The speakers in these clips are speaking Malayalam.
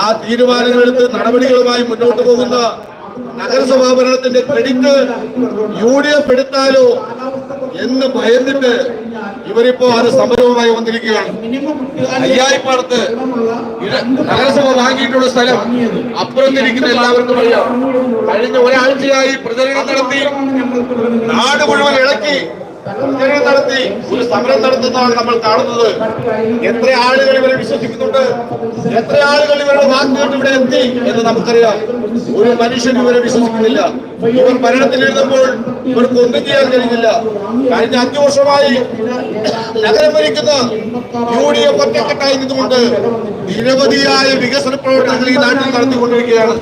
ആ തീരുമാനങ്ങളെടുത്ത് നടപടികളുമായി മുന്നോട്ട് പോകുന്ന നഗരസഭാ ഭരണത്തിന്റെ ക്രെഡിറ്റ് യു ഡി എഫ് എടുത്താലോ എന്ന് ഭയന്നിട്ട് ഇവരിപ്പോ അത് സമരവുമായി വന്നിരിക്കുകയാണ്. അയ്യായിപ്പാടത്ത് നഗരസഭ വാങ്ങിയിട്ടുള്ള സ്ഥലം അപ്പുറത്തിരിക്കുന്ന എല്ലാവർക്കും അറിയാം. കഴിഞ്ഞ ഒരാഴ്ചയായി പ്രചരണം നടത്തി. നാട് മുഴുവൻ ഇളക്കി. പ്രചരണം നടത്തി ഒരു സമരം നടത്തുന്നതാണ് നമ്മൾ കാണുന്നത്. എത്ര ആളുകൾ ഇവരെ വിശ്വസിക്കുന്നുണ്ട്? എത്ര ആളുകൾ ഇവരുടെ വാക്കുകേട്ട് ഇവിടെ എത്തി എന്ന് നമുക്കറിയാം. ഒരു മനുഷ്യൻ ഇവരെ വിശ്വസിക്കുന്നില്ല. ഇവർ ഭരണത്തിലിരുന്നപ്പോൾ ഇവർക്ക് ഒന്നും ചെയ്യാൻ കഴിഞ്ഞില്ല. കഴിഞ്ഞ അഞ്ചു വർഷമായി നഗരം ഭരിക്കുന്ന യു ഡി എഫ് ഒറ്റക്കെട്ടായി നിന്നുകൊണ്ട് നിരവധിയായ വികസന പ്രവർത്തനങ്ങൾ ഈ നാട്ടിൽ നടത്തിക്കൊണ്ടിരിക്കുകയാണ്.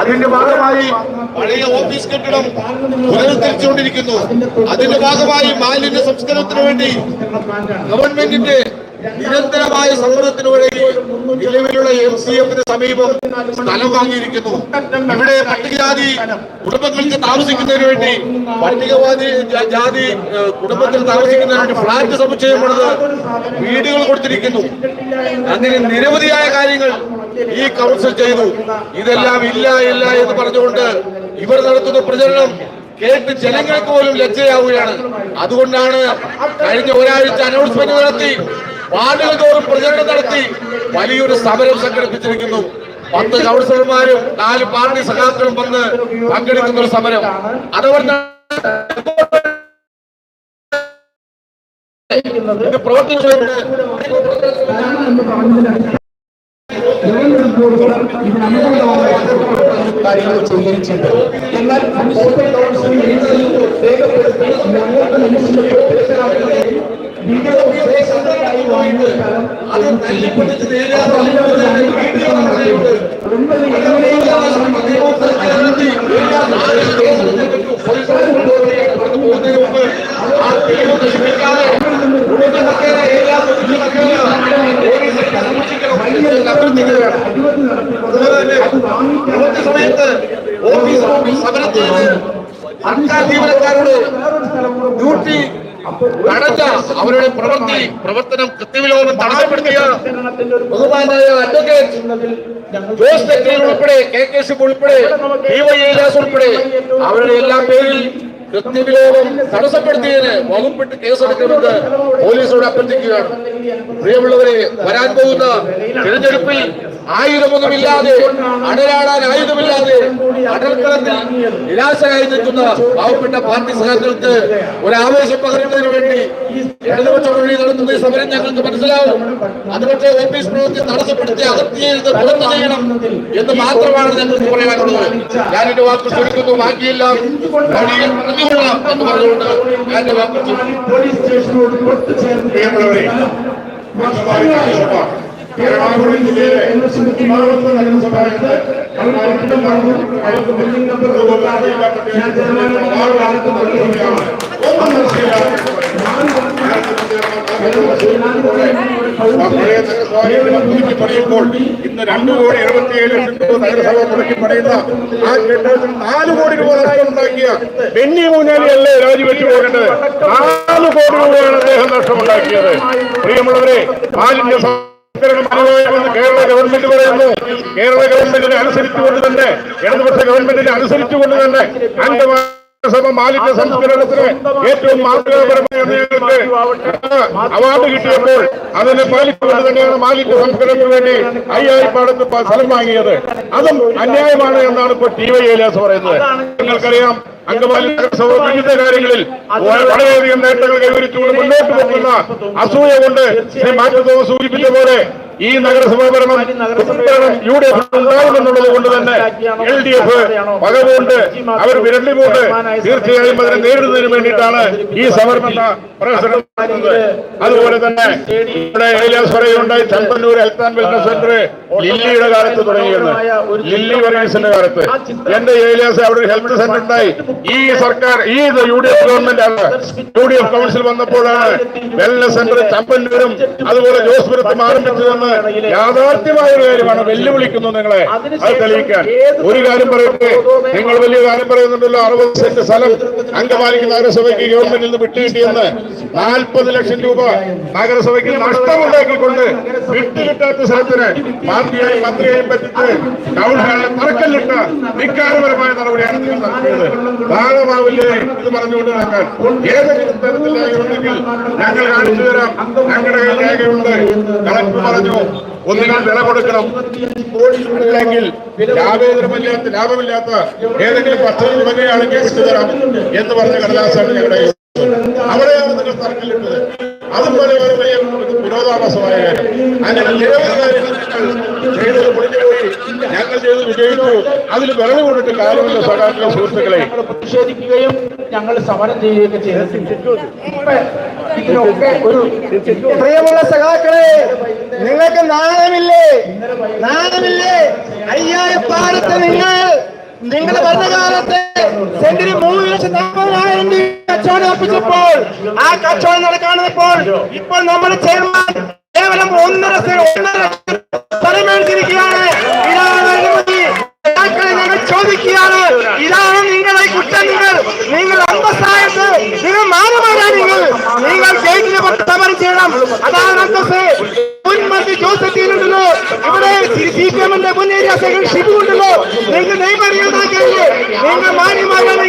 അതിന്റെ ഭാഗമായി പഴയ ഓഫീസ് കെട്ടിടം പുനരുദ്ധരിച്ചുകൊണ്ടിരിക്കുന്നു. അതിന്റെ ഭാഗമായി മാലിന്യ സംസ്കരണത്തിന് വേണ്ടി ഗവൺമെന്റിന്റെ നിരന്തരമായ വഴി നിലവിലുള്ള എം സി എഫിന് സമീപം സ്ഥലം വാങ്ങിയിരിക്കുന്നു. ഇവിടെ പട്ടികജാതി കുടുംബങ്ങൾക്ക് താമസിക്കുന്നതിന് വേണ്ടി പട്ടികവാദി ജാതി കുടുംബത്തിൽ താമസിക്കുന്നതിന് വേണ്ടി ഫ്ലാറ്റ് സമുച്ചയം പണിത് വീടുകൾ കൊടുത്തിരിക്കുന്നു. അങ്ങനെ നിരവധിയായ കാര്യങ്ങൾ ഈ കൗൺസിൽ ചെയ്തു. ഇതെല്ലാം ഇല്ല ഇല്ല എന്ന് പറഞ്ഞുകൊണ്ട് ഇവർ നടത്തുന്ന പ്രചരണം കേട്ട് ജനങ്ങൾക്ക് പോലും ലജ്ജയാവുകയാണ്. അതുകൊണ്ടാണ് കഴിഞ്ഞ ഒരാഴ്ച അനൗൺസ്മെന്റ് നടത്തി വാർഡുകൾ തോറും പ്രചരണം നടത്തി വലിയൊരു സമരം സംഘടിപ്പിച്ചിരിക്കുന്നു. പത്ത് കൗൺസിലർമാരും നാല് പാർട്ടി സഖാക്കളും വന്ന് പങ്കെടുക്കുന്ന ഒരു സമരം. അതവർ ഇത് പ്രവർത്തിച്ചുകൊണ്ട് കാര്യങ്ങൾ ഉദ്ദേശങ്ങൾക്കായി വാങ്ങിയ സ്ഥലം അത് എങ്ങനെയാണ് സമയത്ത് ഓഫീസ് സമരത്തിൽ സർക്കാർ ജീവനക്കാരോട് ഡ്യൂട്ടി തടഞ്ഞ അവരുടെ പ്രവൃത്തി പ്രവർത്തനം കൃത്യവിലോപം തടസ്സപ്പെടുത്തിയ ബഹുമാനായ അഡ്വക്കേറ്റ് ജോസ് തെക്കേൽ ഉൾപ്പെടെ കെ കെ ശിബ് ഉൾപ്പെടെ ഡിവൈഎസ് ഉൾപ്പെടെ അവരുടെ എല്ലാ പേരിൽ കൃത്യവിലോപം തടസ്സപ്പെടുത്തിയതിന് വകുപ്പിട്ട് കേസെടുക്കുന്നത് പോലീസോട് അഭ്യർത്ഥിക്കുകയാണ്. പ്രിയമുള്ളവരെ വരാൻ പോകുന്ന തിരഞ്ഞെടുപ്പിൽ ആയുധമൊന്നുമില്ലാതെ അടരാടാൻ ആയുധമില്ലാതെ അടൽക്കളത്തിൽ കൈ നിൽക്കുന്ന പാവപ്പെട്ട പാർട്ടി സഹാക്കൾക്ക് ഒരു ആവേശം പകരുന്നതിന് വേണ്ടി ഇടതുപക്ഷ വഴി നടത്തുന്ന ഈ സമരം ഞങ്ങൾക്ക് മനസ്സിലാവും. അതുപക്ഷെ പക്ഷേ ഓഫീസ് പ്രവൃത്തി തടസ്സപ്പെടുത്തി അകത്തിയത് പുറത്തു ചെയ്യണം എന്ന് മാത്രമാണ് ഞങ്ങൾക്ക് പറയാനുള്ളത്. ഞാൻ എന്റെ വാക്ക് ചുരുക്കുന്നു ബാക്കിയില്ല വഴിയിൽ പറഞ്ഞുകൊള്ളാം എന്ന് പറഞ്ഞുകൊണ്ട് ഞാൻ എന്റെ വാക്ക് പോലീസ് സ്റ്റേഷനോട് ഒത്തുചേർന്ന് എറണാകുളം ജില്ലയിലെ ഭാഗത്ത് നഗരസഭയുടെ കർണാടകം പറഞ്ഞു അവർക്ക് ബിൽഡിംഗ് നമ്പർ കൊടുക്കാതെ ഞാൻ തീരുമാനം ഭാഗത്ത് നൽകുകയാണ് ഒന്നും പണിയുമ്പോൾ ഇന്ന് രണ്ടു കോടി എഴുപത്തിയേഴ് ലക്ഷം രൂപ നഗരസഭ മുടക്കി പറയുന്ന ആ കെട്ടിടത്തിൽ നാല് കോടി രൂപ നഷ്ടമുണ്ടാക്കിയ ബെന്നി മൂന്നാലിയല്ലേ രാജിവെച്ചു പോകേണ്ടത് നാല് കോടി രൂപയാണ് അദ്ദേഹം നഷ്ടമുണ്ടാക്കിയത്. പ്രിയമുള്ളവരെ മാലിന്യ സംസ്കരണം അനിവാര്യമെന്ന് കേരള ഗവൺമെന്റ് പറയുന്നു. കേരള ഗവൺമെന്റിനെ അനുസരിച്ചുകൊണ്ട് തന്നെ ഇടതുപക്ഷ ഗവൺമെന്റിനെ അനുസരിച്ചുകൊണ്ട് തന്നെ അംഗമായ സഭ മാലിന്യ സംസ്കരണത്തിന് ഏറ്റവും മാതൃകാപരമായ ഞങ്ങൾക്ക് അവാർഡ് കിട്ടിയപ്പോൾ അതിനെ പാലിച്ചുകൊണ്ട് തന്നെയാണ് മാലിന്യ സംസ്കരണത്തിന് വേണ്ടി അയ്യായിരപ്പാടത്ത് പ- സ്ഥലം വാങ്ങിയത്. അതും അന്യായമാണ് എന്നാണ് ഇപ്പൊ ടി വൈ ഏലാസ് പറയുന്നത്. നിങ്ങൾക്കറിയാം അങ്കമാലി നഗരസഭ വിവിധ കാര്യങ്ങളിൽ വളരെയധികം നേട്ടങ്ങൾ കൈവരിച്ചുകൊണ്ട് മുന്നോട്ട് പോകുന്ന അസൂയ കൊണ്ട് തോമസ് സൂചിപ്പിച്ച പോലെ ഈ നഗരസഭാ ഭരണം യു ഡി എഫ് കൊണ്ട് തന്നെ എൽ ഡി എഫ് പകവുണ്ട് അവർ വിരളിമുണ്ട് തീർച്ചയായും അതിനെ നേരിടുന്നതിന് വേണ്ടിയിട്ടാണ് ഈ സമർപ്പണ പ്രവർത്തനം അതുപോലെ തന്നെ ഇവിടെ Elias പറയുണ്ടായി Champannur health and wellness centre ലില്ലിയുടെ കാലത്ത് തുടങ്ങിയിരുന്നു. ലില്ലി വർഗീസിന്റെ കാലത്ത്. എന്റെ ഏലിയാസ് അവിടെ ഒരു ഹെൽത്ത് സെന്റർ ഉണ്ടായി. ഈ സർക്കാർ ഈ യു ഡി എഫ് ഗവൺമെന്റ് ആണ്. യു ഡി എഫ് കൗൺസിൽ വന്നപ്പോഴാണ് വെൽനസ് സെന്റർ ചമ്പന്നൂരും അതുപോലെ ജോസ്പുരത്തും ആരംഭിച്ചതെന്ന് യാഥാർത്ഥ്യമായ ഒരു കാര്യമാണ് വെല്ലുവിളിക്കുന്നു നിങ്ങളെ. അത് തെളിയിക്കാൻ. ഒരു കാര്യം പറയട്ടെ? നിങ്ങൾ വലിയ കാര്യം പറയുന്നുണ്ടല്ലോ. അറുപത് സെന്റ് സ്ഥലം അംഗമാലിക്ക് നഗരസഭയ്ക്ക് ഗവൺമെന്റിൽ നിന്ന് വിട്ടുകിട്ടിയെന്ന്. നാൽപ്പത് ലക്ഷം രൂപ നഗരസഭയ്ക്ക് നഷ്ടമുണ്ടാക്കിക്കൊണ്ട് വിട്ടുകിട്ടാത്ത സ്ഥലത്തിന് പാർട്ടിയായി മന്ത്രിയായും പറ്റിച്ച് ടൗൺ ഹാളിൽ തറക്കല്ലിട്ട വികാരപരമായ നടപടിയാണ് നിങ്ങൾ നടത്തിയത്. ഇത് പറഞ്ഞുകൊണ്ട് നടക്കാൻ ഏതെങ്കിലും തരത്തിൽ രേഖയുണ്ടെങ്കിൽ ഞങ്ങൾ കാണിച്ചു തരാം. ഞങ്ങളുടെ കയ്യിൽ രേഖയുണ്ട്. കളക്ടർ പറഞ്ഞു ഒന്നുകിൽ വില കൊടുക്കണം. ഇല്ലെങ്കിൽ ലാഭേതരമില്ലാത്ത ലാഭമില്ലാത്ത ഏതെങ്കിലും പദ്ധതി വകയാണെങ്കിൽ വിട്ടുതരാം എന്ന് പറഞ്ഞ കടലാസാണ് ഞങ്ങളുടെ. അവിടെയാണ് നിങ്ങൾ തർക്കമിട്ടത് അതുപോലെ ഒരു വിരോധാഭാസമായ കാര്യം. അങ്ങനെ നിരവധി കാര്യങ്ങൾ ചെയ്തത് പൊളിഞ്ഞുപോയി. ചെയ്ത് വിജയിച്ചു. അതിൽ വിളവ് കൊണ്ടിട്ട് കാര്യമില്ല സഹകരണ സുഹൃത്തുക്കളെ. പ്രതിഷേധിക്കുകയും ഞങ്ങൾ സമരം ചെയ്യുകയൊക്കെ ഇതിനൊക്കെ ഒരു പ്രിയമുള്ള സഖാക്കളെ നിങ്ങൾക്ക് നാണമില്ലേ? നാണമില്ലേ? അയ്യായിരപ്പാടത്ത് നിങ്ങൾ നിങ്ങളുടെ ഭരണകാലത്ത് സെന്റിന് മൂന്ന് ലക്ഷം നാൽപ്പതിനായിരം രൂപ കച്ചവടം ഒപ്പിച്ചപ്പോൾ ആ കച്ചവടം നടക്കാണിപ്പോൾ ഇപ്പോൾ നമ്മുടെ ചെയർമാൻ ചെയ്യണം. അതാണ് അന്തസ് മുൻ മന്ത്രി ഇവിടെ സി പി എമ്മിന്റെ മുൻ ഏരിയ സെക്രട്ടറി ഷിബു ഉണ്ടല്ലോ. നിങ്ങൾ നെയ്മറിയാതാക്കരുത് നിങ്ങൾ മാന്യമാരാണ്